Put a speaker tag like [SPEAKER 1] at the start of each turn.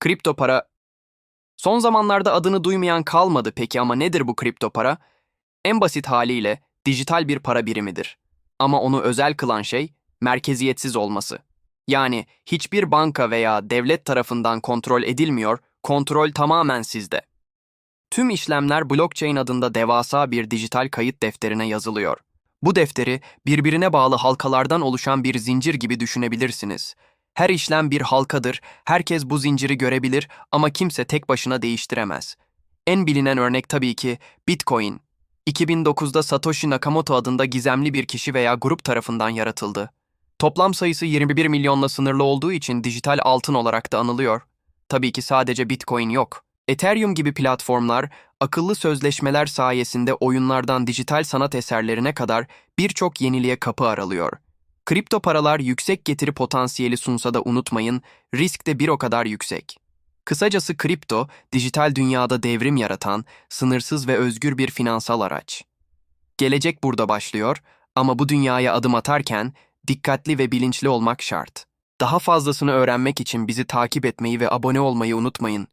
[SPEAKER 1] Kripto para... Son zamanlarda adını duymayan kalmadı peki ama nedir bu kripto para? En basit haliyle dijital bir para birimidir. Ama onu özel kılan şey merkeziyetsiz olması. Yani hiçbir banka veya devlet tarafından kontrol edilmiyor, kontrol tamamen sizde. Tüm işlemler blockchain adında devasa bir dijital kayıt defterine yazılıyor. Bu defteri birbirine bağlı halkalardan oluşan bir zincir gibi düşünebilirsiniz. Her işlem bir halkadır, herkes bu zinciri görebilir ama kimse tek başına değiştiremez. En bilinen örnek tabii ki Bitcoin. 2009'da Satoshi Nakamoto adında gizemli bir kişi veya grup tarafından yaratıldı. Toplam sayısı 21 milyonla sınırlı olduğu için dijital altın olarak da anılıyor. Tabii ki sadece Bitcoin yok. Ethereum gibi platformlar akıllı sözleşmeler sayesinde oyunlardan dijital sanat eserlerine kadar birçok yeniliğe kapı aralıyor. Kripto paralar yüksek getiri potansiyeli sunsa da unutmayın, risk de bir o kadar yüksek. Kısacası kripto, dijital dünyada devrim yaratan, sınırsız ve özgür bir finansal araç. Gelecek burada başlıyor ama bu dünyaya adım atarken dikkatli ve bilinçli olmak şart. Daha fazlasını öğrenmek için bizi takip etmeyi ve abone olmayı unutmayın.